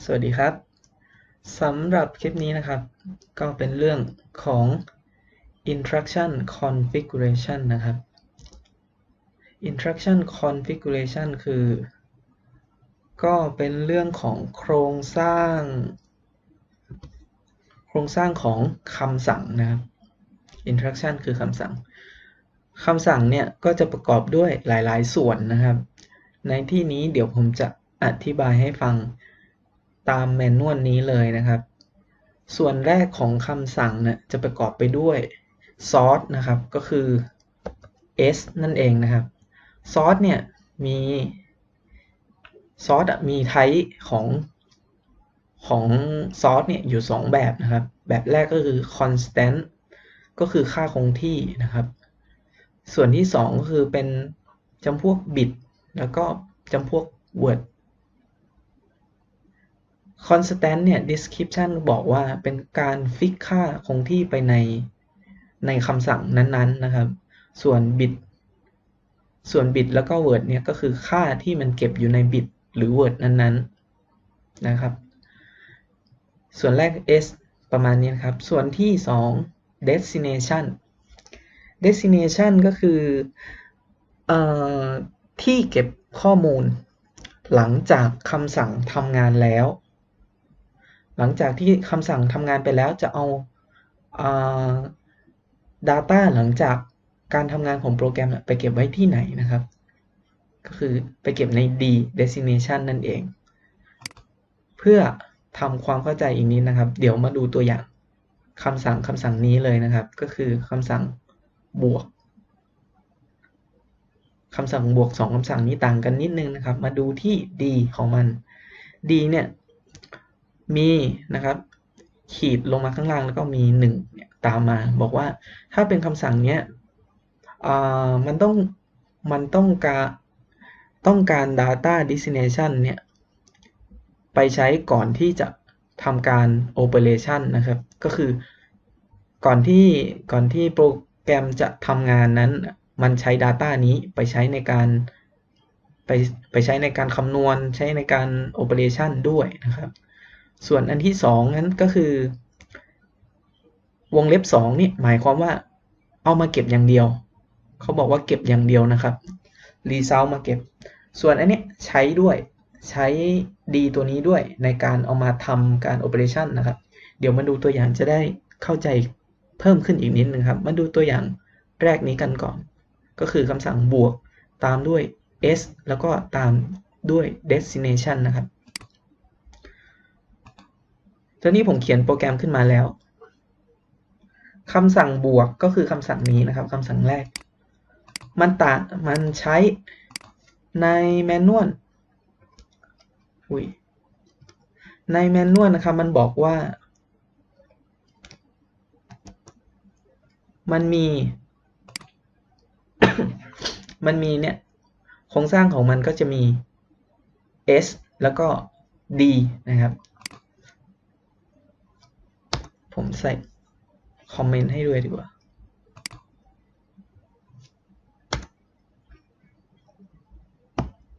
สวัสดีครับสำหรับคลิปนี้นะครับ ก็เป็นเรื่องของ instruction configuration นะครับ instruction configuration คือ ก็เป็นเรื่องของโครงสร้าง โครงสร้างของคำสั่งนะครับ instruction คือคำสั่งคำสั่งเนี่ยก็จะประกอบด้วยหลาย ๆ ส่วนนะครับ ในที่นี้เดี๋ยวผมจะอธิบายให้ฟัง ตามแมนนวลนี้เลยนะครับ ส่วนแรกของคำสั่งเนี่ยจะประกอบไปด้วย source นะครับ ก็คือ s นั่นเองนะครับ source เนี่ยมี source มี type ของของ source เนี่ยอยู่ 2 แบบนะครับ แบบแรกก็คือ constant ก็คือค่าคงที่นะครับ ส่วนที่ 2 ก็คือเป็นจำพวก bit แล้วก็จำพวก word constant เนี่ย description บอกว่าเป็นการฟิกค่าคงที่ไปในในคำสั่งนั้นๆนะครับ ส่วน bit ส่วน bit แล้วก็ word เนี่ยก็คือค่าที่มันเก็บอยู่ใน bit หรือ word นั้นๆนะครับ ส่วนแรก s ประมาณนี้ครับ ส่วนที่ 2 destination destination ก็คืออที่เก็บข้อมูลหลังจากคำสั่งทำงานแล้ว หลังจากที่คำสั่งทำงานไปแล้วจะเอาอา data หลังจากการทำงานของโปรแกรมไปเก็บไว้ที่ไหนนะครับ ก็คือไปเก็บใน d destination นั่นเอง เพื่อทำความเข้าใจอีกนิดนะครับ เดี๋ยวมาดูตัวอย่างคำสั่งคำสั่งนี้เลยนะครับ ก็คือคำสั่งบวกคำสั่งบวก 2คำสั่งนี้ต่างกันนิดนึงนะครับ มาดูที่ d ของมัน d เนี่ย มีนะครับ ขีดลงมาข้างล่างแล้วก็มี1เนี่ยตามมา บอกว่าถ้าเป็นคำสั่งเนี้ยมันต้องมันต้องการต้องการ data destination เนี่ยไปใช้ก่อนที่จะทำการ operation นะครับ ก็คือก่อนที่ก่อนที่โปรแกรมจะทำงานนั้น มันใช้ Data นี้ไปใช้ในการไปไปใช้ในการคำนวณใช้ในการ Operation ด้วยนะครับ ส่วนอันที่2นั้นก็คือ วงเล็บ2นี่หมายความว่า เอามาเก็บอย่างเดียว เขาบอกว่าเก็บอย่างเดียวนะครับ Result มาเก็บ ส่วนอันนี้ใช้ด้วยใช้ดีตัวนี้ด้วยในการเอามาทำการ Operation นะครับ เดี๋ยวมาดูตัวอย่างจะได้เข้าใจเพิ่มขึ้นอีกนิดนึงครับ มาดูตัวอย่างแรกนี้กันก่อน ก็คือคำสั่งบวกตามด้วย s แล้วก็ตามด้วย destination นะครับ ตอนนี้ผมเขียนโปรแกรมขึ้นมาแล้วคำสั่งบวกก็คือคำสั่งนี้นะครับคำสั่งแรก มันต่ามันใช้ในแมนนวลในแมนนวลนะครับ มันบอกว่า มันมี มันมีเนี่ยโครงสร้างของมันก็จะมี S แล้วก็ D นะครับ ผมใส่คอมเมนต์ให้ด้วยดีกว่า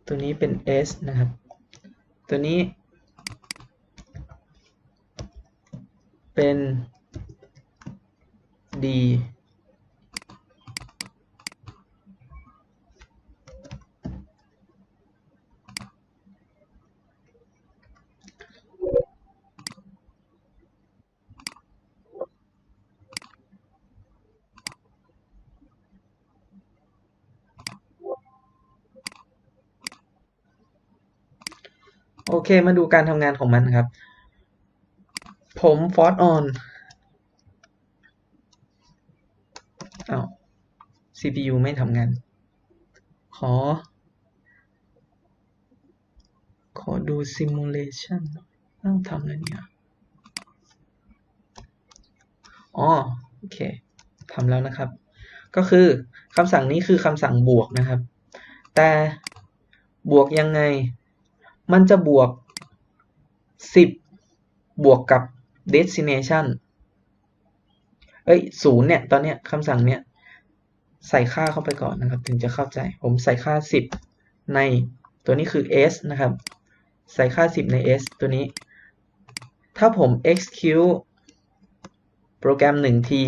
ตัวนี้เป็น S นะครับ ตัวนี้ เป็น D โอเค มาดูการทำงานของมันครับ ผมฟอร์ o ออนอ้า CPU ไม่ทำงาน ขอ ขอดู simulation ต้องทำอะไรเนี่ยอ๋อโอเคทำแล้วนะครับ ก็คือคำสั่งนี้คือคำสั่งบวกนะครับ แต่บวกยังไง มันจะบวก 10 บวกกับ destination เอ้ยศูนย์เนี่ย ตอนเนี้ยคำสั่งเนี้ย ใส่ค่าเข้าไปก่อนนะครับ ถึงจะเข้าใจ ผมใส่ค่า 10 ในตัวนี้คือ s นะครับ ใส่ค่า 10 ใน s ตัวนี้ ถ้าผม execute โปรแกรมหนึ่งที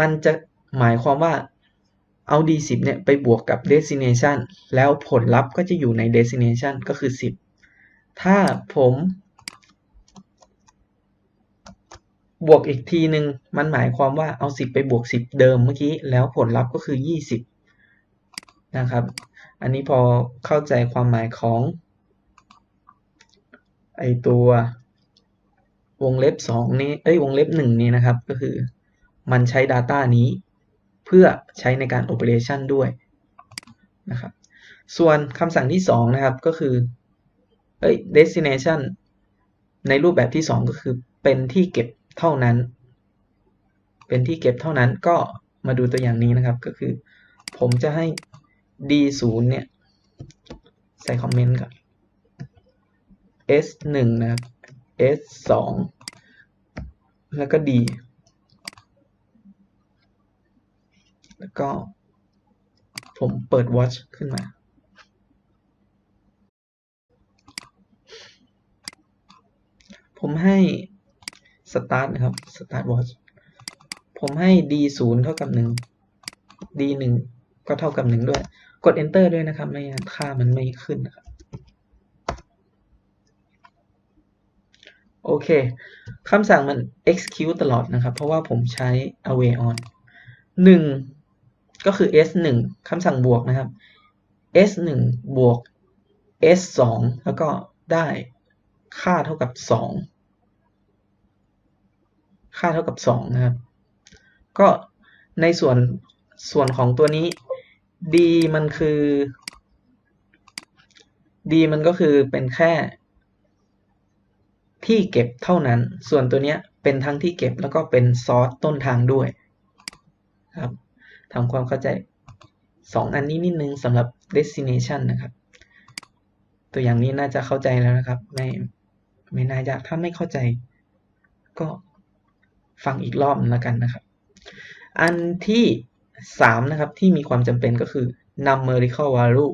มันจะหมายความว่า เอา d10 เนี่ยไปบวกกับ destination แล้วผลลัพธ์ก็จะอยู่ใน destination ก็คือ 10 ถ้าผมบวกอีกทีหนึ่งมันหมายความว่าเอา 10 ไปบวก 10 เดิมเมื่อกี้ แล้วผลลัพธ์ก็คือ 20 นะครับ อันนี้พอเข้าใจความหมายของ ไอตัววงเล็บ 2 นี้ เอ้ย วงเล็บ 1 นี้นะครับ ก็คือมันใช้ Data นี้ เพื่อใช้ในการ Operation ด้วยนะครับ ส่วนคำสั่งที่ 2 นะครับก็คือเอ้ย destination ในรูปแบบที่ 2 ก็คือเป็นที่เก็บเท่านั้น เป็นที่เก็บเท่านั้นก็มาดูตัวอย่างนี้นะครับก็คือ ผมจะให้ d0 เนี่ย ใส่คอมเมนต์ก่อน s1 นะครับ s2 แล้วก็ d แล้วก็ ผมเปิด watch ขึ้นมา ผมให้ start นะครับ start watch ผมให้ d 0เท่ากับ 1 d 1ก็เท่ากับ 1 ด้วย กด enter ด้วยนะครับ ไม่งั้นค่ามันไม่ขึ้นนะครับโอเค คำสั่งมัน execute ตลอดนะครับ เพราะว่าผมใช้ away on 1 ก็คือ s 1 คำสั่งบวกนะครับ s 1 บวก s 2 แล้วก็ได้ค่าเท่ากับ 2 ค่าเท่ากับ 2 นะครับ ก็ในส่วนส่วนของตัวนี้ d มันคือ d มันก็คือเป็นแค่ ที่เก็บเท่านั้น ส่วนตัวเนี้ยเป็นทั้งที่เก็บแล้วก็เป็นซอสต้นทางด้วยครับ ทำความเข้าใจ 2 อันนี้นิดนึงสำหรับ destination นะครับ ตัวอย่างนี้น่าจะเข้าใจแล้วนะครับ ไม่ไม่น่ายากถ้าไม่เข้าใจ ก็ฟังอีกรอบแล้วกันนะครับ อันที่ 3 นะครับ ที่มีความจำเป็นก็คือ numerical value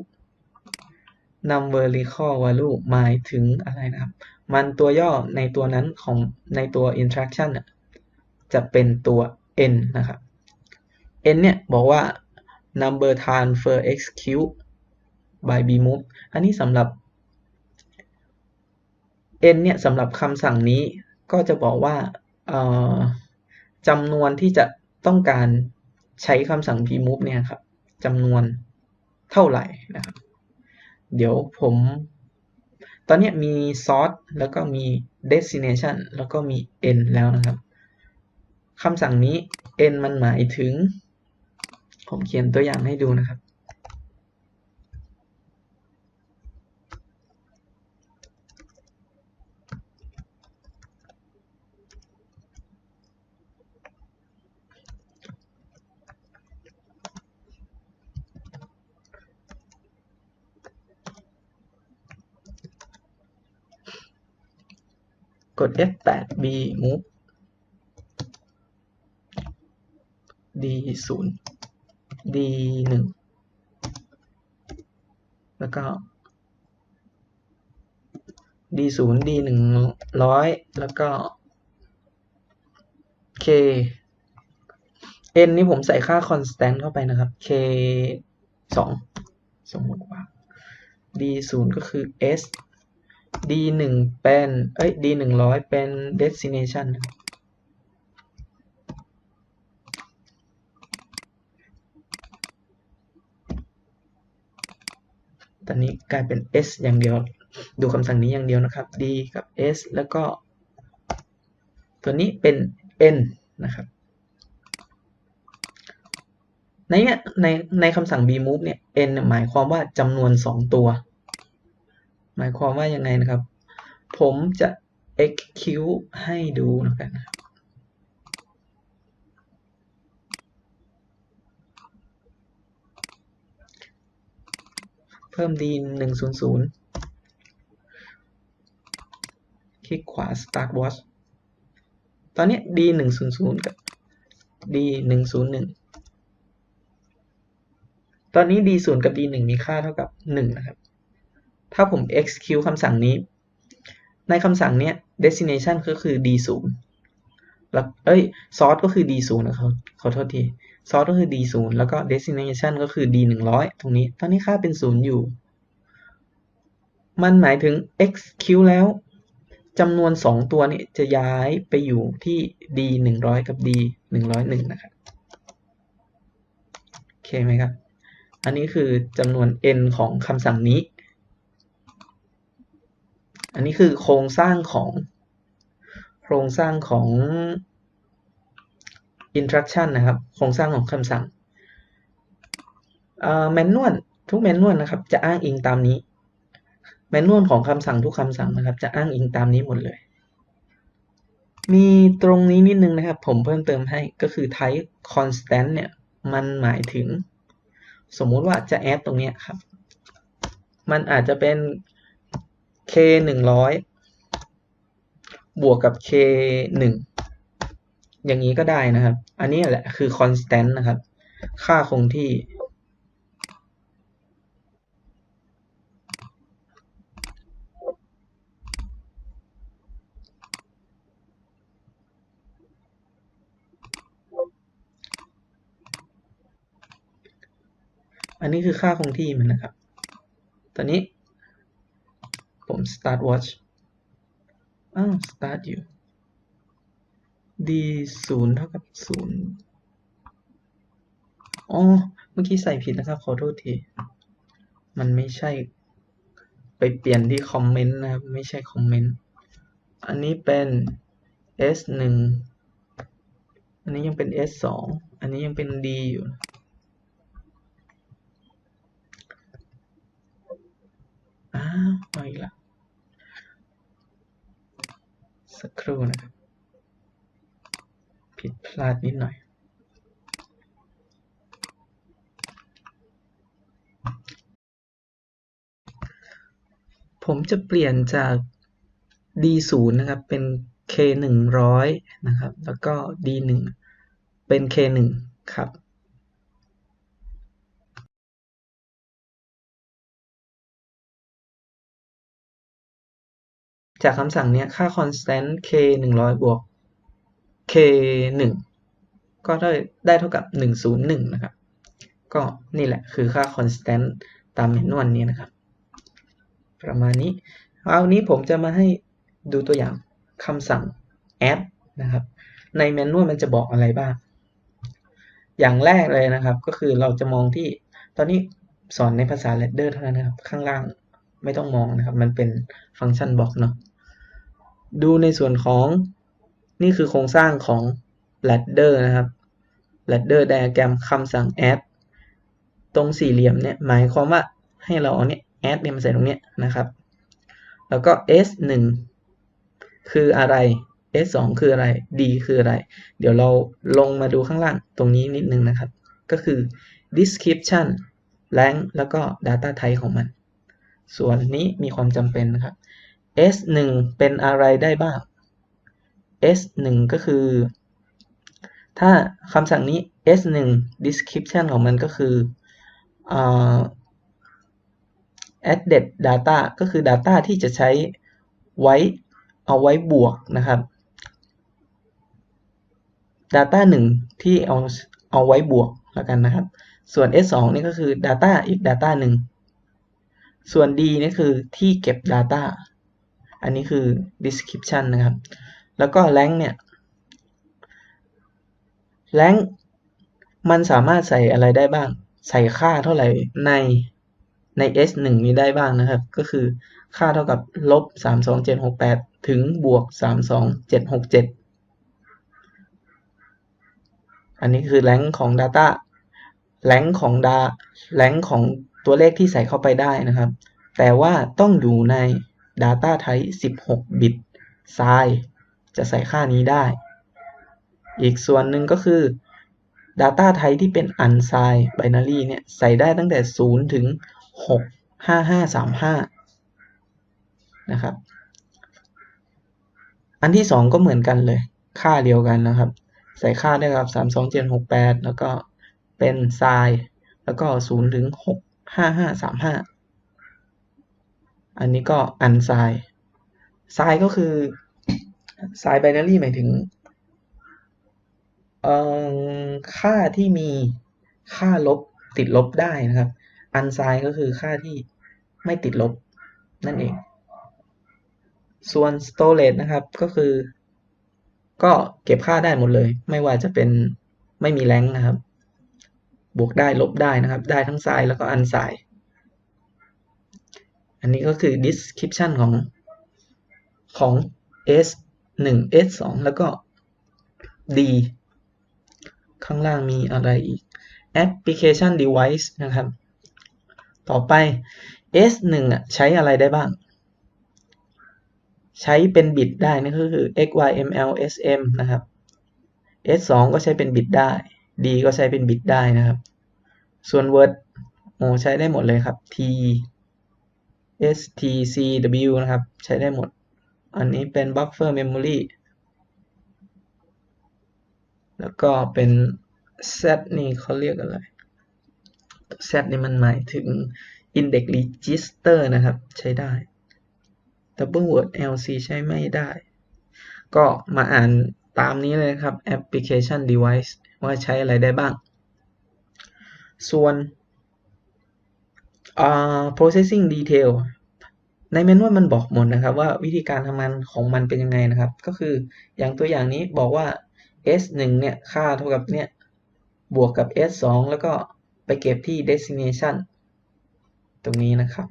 numerical value หมายถึงอะไรนะครับ มันตัวย่อในตัวนั้นของในตัว interaction จะเป็นตัว n นะครับ n เนี่ย บอกว่า number transfer execute by bmove อันนี้สำหรับ n เนี่ยสำหรับคำสั่งนี้ก็จะบอกว่าจำนวนที่จะต้องการใช้คำสั่ง bmove เนี่ยครับจำนวนเท่าไหร่นะครับ เดี๋ยวผม ตอนนี้มี source แล้วก็มี destination แล้วก็มี n แล้วนะครับคำสั่งนี้ n มันหมายถึง ผมเขียนตัวอย่างให้ดูนะครับ กด F8B move D0 b หนึ่งแล้วก็ d ศูนย์ d หนึ่งร้อยแล้วก็ k n นี่ผมใส่ค่า constant เข้าไปนะครับ k สองสมมติว่า d ศูนย์ก็คือ s d หนึ่งเป็น เอ้ย d หนึ่งร้อยเป็น destination อนนี้กลายเป็น s อย่างเดียว ดูคำสั่งนี้อย่างเดียวนะครับ d กับ s แล้วก็ ตัวนี้เป็น n นะครับ ในเนี้ยในในคำสั่ง bmove เนี่ย n หมายความว่าจำนวน 2 ตัว หมายความว่ายังไงนะครับ ผมจะ execute ให้ดูนะครับเพิ่มดีน100คลิกขวา start watch ตอนนี้ d 100กับ d 101ตอนนี้ d 0กับ d 1มีค่าเท่ากับ1นะครับ ถ้าผม execute คำสั่งนี้ ในคำสั่งเนี้ย destination ก็คือ d 0 แล้วเอ้ย source ก็คือ d 0 นะครับขอโทษที source ก็คือ d 0 แล้วก็ destination ก็คือ d 100 ตรงนี้ ตอนนี้ค่าเป็น 0 อยู่ มันหมายถึง xq แล้วจำนวน 2 ตัวนี้จะย้ายไปอยู่ที่ d 100 กับ d 101 นะครับโอเคไหมครับ อันนี้คือจำนวน n ของคำสั่งนี้ อันนี้คือโครงสร้างของ โครงสร้างของ instruction นะครับ โครงสร้างของคำสั่งแมนนวลทุกแมนนวลนะครับ จะอ้างอิงตามนี้แมนนวลของคำสั่งทุกคำสั่งนะครับ จะอ้างอิงตามนี้หมดเลย มีตรงนี้นิดนึงนะครับ ผมเพิ่มเติมให้ก็คือ type constant เนี่ย มันหมายถึง สมมุติว่าจะ add ตรงเนี้ยครับ มันอาจจะเป็น k 100 บวกกับ k 1อย่างนี้ก็ได้นะครับ อันนี้แหละคือ constant นะครับ ค่าคงที่ อันนี้คือค่าคงที่มันนะครับ ตอนนี้ผม start watch อ้าว start อยู่ d 0เท่ากับ0อ๋อ เมื่อกี้ใส่ผิดนะครับ ขอโทษที มันไม่ใช่ ไปเปลี่ยนที่คอมเมนต์นะครับ ไม่ใช่คอมเมนต์ อันนี้เป็น s 1อันนี้ยังเป็น s 2อันนี้ยังเป็น d อยู่ อ้าวเอาอีกแล้ว สักครู่นะครับผิดพลาดนิดหน่อย ผมจะเปลี่ยนจาก d 0 นะครับ เป็น k 100 นะครับ แล้วก็ d 1 เป็น k 1 ครับ จากคำสั่งนี้ค่า constant k 100 บวก k 1ก็ได้ได้เท่ากับ 101 นะครับ ก็นี่แหละคือค่า constant ตามแมนนวลนี้นะครับ ประมาณนี้ เอานี้ผมจะมาให้ดูตัวอย่างคำสั่ง add นะครับ ในแมนนวลมันจะบอกอะไรบ้าง อย่างแรกเลยนะครับ ก็คือเราจะมองที่ ตอนนี้สอนในภาษา ladder เท่านั้นนะครับ ข้างล่างไม่ต้องมองนะครับ มันเป็นฟังก์ชันบอกเนาะ ดูในส่วนของนี่คือโครงสร้างของ ladder นะครับ ladder diagram คำสั่ง add ตรงสี่เหลี่ยมเนี่ยหมายความว่าให้เราเอาเนี่ย add เนี่ยมาใส่ตรงเนี้ยนะครับ แล้วก็ s 1คืออะไร s 2คืออะไร d คืออะไร เดี๋ยวเราลงมาดูข้างล่างตรงนี้นิดนึงนะครับ ก็คือ description rank แล้วก็ data type ของมัน ส่วนนี้มีความจำเป็นนะครับ s 1เป็นอะไรได้บ้าง s 1ก็คือ ถ้าคำสั่งนี้ s 1 description ของมันก็คือ added data ก็คือ data ที่จะใช้ไว้เอาไว้บวกนะครับ data 1 ที่เอาเอาไว้บวกแล้วกันนะครับ ส่วน s 2นี่ก็คือ data อีก data หนึ่งส่วน d นี่คือที่เก็บ data อันนี้คือ description นะครับ แล้วก็ rank เนี่ย rank มันสามารถใส่อะไรได้บ้าง ใส่ค่าเท่าไหร่ในใน s 1 นี้ได้บ้างนะครับ ก็คือค่าเท่ากับลบ 32768 ถึงบวก 32767 อันนี้คือ rank ของ data rank ของ da rank ของตัวเลขที่ใส่เข้าไปได้นะครับ แต่ว่าต้องอยู่ใน data type 16 bit size จะใส่ค่านี้ได้ อีกส่วนหนึ่งก็คือ data type ที่เป็น unsigned binary เนี่ยใส่ได้ตั้งแต่ 0 ถึง 65535 นะครับ อันที่ 2 ก็เหมือนกันเลย ค่าเดียวกันนะครับ ใส่ค่าได้กับ 32768 แล้วก็เป็น size แล้วก็ 0 ถึง 65535 อันนี้ก็ unsigned sign ก็คือ sign binary หมายถึงค่าที่มีค่าลบติดลบได้นะครับ unsigned ก็คือค่าที่ไม่ติดลบนั่นเอง ส่วน storage นะครับก็คือ ก็เก็บค่าได้หมดเลย ไม่ว่าจะเป็นไม่มีแรงนะครับ บวกได้ลบได้นะครับ ได้ทั้ง sign แล้วก็ unsigned อันนี้ก็คือ description ของของ S 1 S 2แล้วก็ D ข้างล่างมีอะไรอีก application device นะครับ ต่อไป S 1อะใช้อะไรได้บ้าง ใช้เป็นบิตได้นั่นก็คือ x y m l s m นะครับ S 2ก็ใช้เป็นบิตได้ D ก็ใช้เป็นบิตได้นะครับ ส่วน Word โอ้ใช้ได้หมดเลยครับ T S T C W นะครับ ใช้ได้หมด อันนี้เป็น buffer memory แล้วก็เป็น Z นี่เขาเรียกอะไร Z นี่มันหมายถึง index register นะครับ ใช้ได้ double word LC ใช้ไม่ได้ ก็มาอ่านตามนี้เลยครับ application device ว่าใช้อะไรได้บ้าง ส่วน processing detail ในเมนูมันบอกหมดนะครับว่าวิธีการทำงานของมันเป็นยังไงนะครับ ก็คืออย่างตัวอย่างนี้บอกว่า s 1เนี่ยค่าเท่ากับเนี่ยบวกกับ s 2แล้วก็ไปเก็บที่ destination ตรงนี้นะครับ